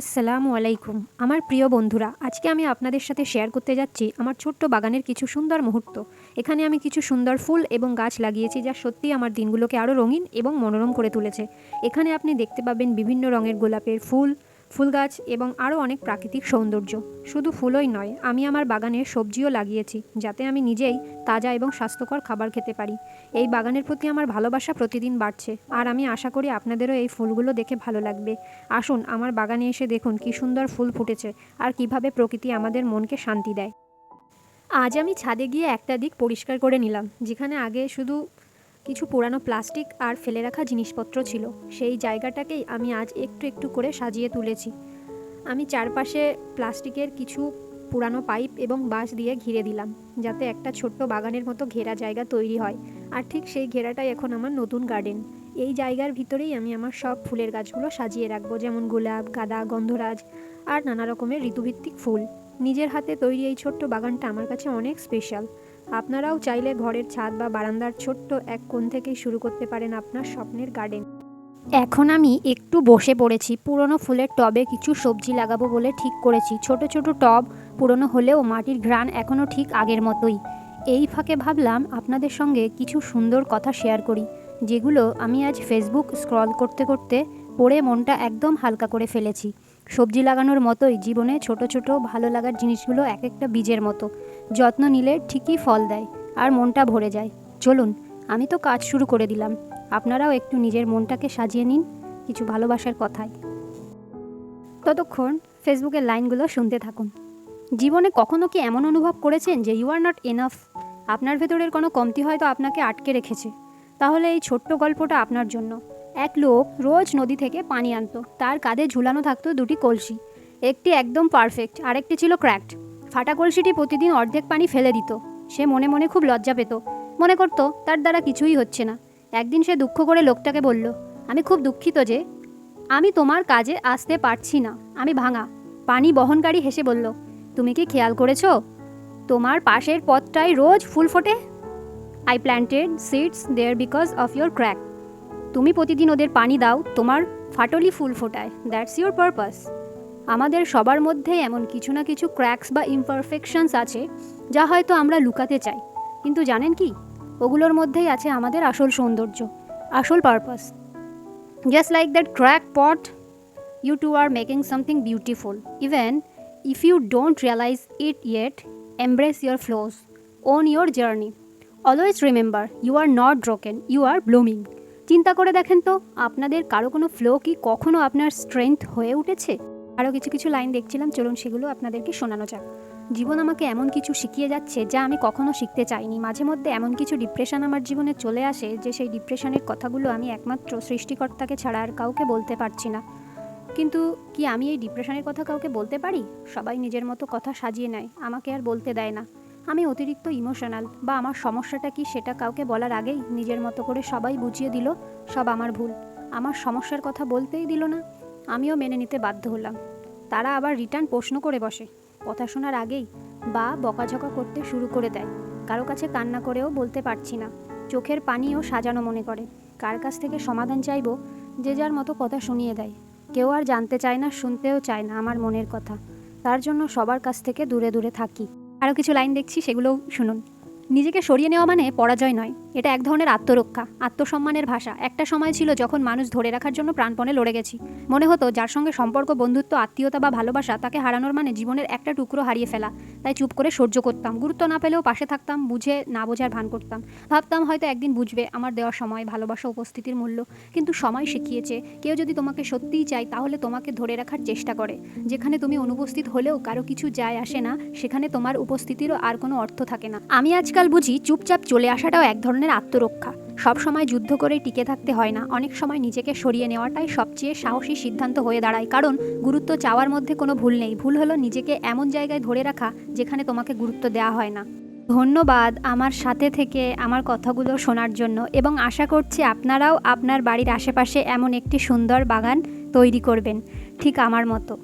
আসসালামু আলাইকুম। আমার প্রিয় বন্ধুরা, আজকে আমি আপনাদের সাথে শেয়ার করতে যাচ্ছি আমার ছোট্ট বাগানের কিছু সুন্দর মুহূর্ত। এখানে আমি কিছু সুন্দর ফুল এবং গাছ লাগিয়েছি যা সত্যিই আমার দিনগুলোকে আরও রঙিন এবং মনোরম করে তুলেছে। এখানে আপনি দেখতে পাবেন বিভিন্ন রঙের গোলাপের ফুল ফুল গাছ এবং আরও অনেক প্রাকৃতিক সৌন্দর্য। শুধু ফুলই নয়, আমি আমার বাগানে সবজিও লাগিয়েছি, যাতে আমি নিজেই তাজা এবং স্বাস্থ্যকর খাবার খেতে পারি। এই বাগানের প্রতি আমার ভালোবাসা প্রতিদিন বাড়ছে, আর আমি আশা করি আপনাদেরও এই ফুলগুলো দেখে ভালো লাগবে। আসুন, আমার বাগানে এসে দেখুন কি সুন্দর ফুল ফুটেছে আর কীভাবে প্রকৃতি আমাদের মনকে শান্তি দেয়। আজ আমি ছাদে গিয়ে একটা দিক পরিষ্কার করে নিলাম, যেখানে আগে শুধু কিছু পুরানো প্লাস্টিক আর ফেলে রাখা জিনিসপত্র ছিল। সেই জায়গাটাকেই আমি আজ একটু একটু করে সাজিয়ে তুলেছি। আমি চারপাশে প্লাস্টিকের কিছু পুরানো পাইপ এবং বাঁশ দিয়ে ঘিরে দিলাম, যাতে একটা ছোট্ট বাগানের মতো ঘেরা জায়গা তৈরি হয়। আর ঠিক সেই ঘেরাটাই এখন আমার নতুন গার্ডেন। এই জায়গার ভিতরেই আমি আমার সব ফুলের গাছগুলো সাজিয়ে রাখব, যেমন গোলাপ, গাঁদা, গন্ধরাজ আর নানা রকমের ঋতুভিত্তিক ফুল। নিজের হাতে তৈরি এই ছোট্ট বাগানটা আমার কাছে অনেক স্পেশাল আপনারাও চাইলে ঘরের ছাদ বা বারান্দার ছোট্ট এক কোণ থেকেই শুরু করতে পারেন আপনার স্বপ্নের গার্ডেন। এখন আমি একটু বসে পড়েছি। পুরনো ফুলের টবে কিছু সবজি লাগাবো বলে ঠিক করেছি। ছোট ছোট টব পুরনো হলেও মাটির ঘ্রাণ এখনও ঠিক আগের মতোই। এই ফাঁকে ভাবলাম আপনাদের সঙ্গে কিছু সুন্দর কথা শেয়ার করি, যেগুলো আমি আজ ফেসবুক স্ক্রল করতে করতে পড়ে মনটা একদম হালকা করে ফেলেছি। সবজি লাগানোর মতোই জীবনে ছোট ছোট ভালো লাগার জিনিসগুলো এক একটা বীজের মতো। যত্ন নিলে ঠিকই ফল দেয় আর মনটা ভরে যায়। চলুন, আমি তো কাজ শুরু করে দিলাম। আপনারাও একটু নিজের মনটাকে সাজিয়ে নিন কিছু ভালোবাসার কথায়। ততক্ষণ ফেসবুকের লাইনগুলো শুনতে থাকুন। জীবনে কখনো কি এমন অনুভব করেছেন যে ইউ আর নট এনাফ আপনার ভেতরের কোনো কমতি হয়তো আপনাকে আটকে রেখেছে। তাহলে এই ছোট্ট গল্পটা আপনার জন্য। এক লোক রোজ নদী থেকে পানি আনতো। তার কাঁধে ঝুলানো থাকতো দুটি কলসি। একটি একদম পারফেক্ট আরেকটি ছিল ক্র্যাকড ফাটা কলসিটি প্রতিদিন অর্ধেক পানি ফেলে দিত। সে মনে মনে খুব লজ্জা পেত। মনে করতো, তার দ্বারা কিছুই হচ্ছে না। একদিন সে দুঃখ করে লোকটাকে বলল, আমি খুব দুঃখিত যে, আমি তোমার কাজে আসতে পারছি না। আমি ভাঙা। পানি বহনকারী হেসে বলল, তুমি কি খেয়াল করেছ? তোমার পাশের পথটায় রোজ ফুল ফোটে? I planted seeds there because of your crack তুমি প্রতিদিন ওদের পানি দাও, তোমার ফাটলি ফুল ফোটায়। দ্যাটস ইয়োর পারপাস আমাদের সবার মধ্যে এমন কিছু না কিছু ক্র্যাকস বা ইমপারফেকশনস আছে, যা হয়তো আমরা লুকাতে চাই। কিন্তু জানেন কি? ওগুলোর মধ্যেই আছে আমাদের আসল সৌন্দর্য, আসল purpose just like that crack pot you too are making something beautiful even if you don't realise it yet embrace your flaws own your journey always remember you are not broken you are blooming চিন্তা করে দেখেন তো, আপনাদের কারও কোনো flow কি কখনো আপনার স্ট্রেংথ হয়ে উঠেছে? আরও কিছু কিছু লাইন দেখছিলাম, চলুন সেগুলো আপনাদেরকে শোনানো যাক। জীবন আমাকে এমন কিছু শিখিয়ে যাচ্ছে যা আমি কখনো শিখতে চাইনি। মাঝে মধ্যে এমন কিছু ডিপ্রেশন আমার জীবনে চলে আসে যে সেই ডিপ্রেশনের কথাগুলো আমি একমাত্র সৃষ্টিকর্তাকে ছাড়া আর কাউকে বলতে পারছি না। কিন্তু কি আমি এই ডিপ্রেশনের কথা কাউকে বলতে পারি? সবাই নিজের মতো কথা সাজিয়ে নেয়, আমাকে আর বলতে দেয় না। আমি অতিরিক্ত ইমোশনাল, বা আমার সমস্যাটা কি সেটা কাউকে বলার আগেই নিজের মতো করে সবাই বুঝিয়ে দিল, সব আমার ভুল। আমার সমস্যার কথা বলতেই দিল না। আমিও মেনে নিতে বাধ্য হলাম। তারা আবার রিটার্ন প্রশ্ন করে বসে। কথা শোনার আগেই বা বকাঝকা করতে শুরু করে দেয়। কারও কাছে কান্না করেও বলতে পারছি না। চোখের পানিও সাজানো মনে করে। কার কাছ থেকে সমাধান চাইব? যে যার মতো কথা শুনিয়ে দেয়। কেউ আর জানতে চায় না, শুনতেও চায় না আমার মনের কথা। তার জন্য সবার কাছ থেকে দূরে দূরে থাকি। আরও কিছু লাইন দেখছি সেগুলোও শুনুন। নিজেকে সরিয়ে নেওয়া মানে পরাজয় নয়। এটা এক ধরনের আত্মরক্ষা, আত্মসম্মানের ভাষা। একটা সময় ছিল যখন মানুষ ধরে রাখার জন্য প্রাণপণে লড়ে গেছি। মনে হতো যার সঙ্গে সম্পর্ক, বন্ধুত্ব, আত্মীয়তা বা ভালোবাসা, তাকে হারানোর মানে জীবনের একটা টুকরো হারিয়ে ফেলা। তাই চুপ করে সহ্য করতাম, গুরুত্ব না পেলেও পাশে থাকতাম, বুঝে না বোঝার ভান করতাম। ভাবতাম হয়তো একদিন বুঝবে আমার দেওয়ার সময়, ভালোবাসা, উপস্থিতির মূল্য। কিন্তু সময় শিখিয়েছে, কেউ যদি তোমাকে সত্যিই চায়, তাহলে তোমাকে ধরে রাখার চেষ্টা করে। যেখানে তুমি অনুপস্থিত হলেও কারও কিছু যায় আসে না, সেখানে তোমার উপস্থিতিরও আর কোনো অর্থ থাকে না। আমি আজকাল বুঝি চুপচাপ চলে আসাটাও এক ধরনের আত্মরক্ষা। সব সময় যুদ্ধ করে টিকে থাকতে হয় না। অনেক সময় নিজেকে সরিয়ে নেওয়াটাই সবচেয়ে সাহসী সিদ্ধান্ত হয়ে দাঁড়ায়। কারণ গুরুত্ব চাওয়ার মধ্যে কোনো ভুল নেই। ভুল হলো নিজেকে এমন জায়গায় ধরে রাখা যেখানে তোমাকে গুরুত্ব দেওয়া হয় না। ধন্যবাদ আমার সাথে থেকে আমার কথাগুলো শোনার জন্য এবং আশা করছি আপনারাও আপনার বাড়ির আশেপাশে এমন একটি সুন্দর বাগান তৈরি করবেন। ঠিক আমার মতো।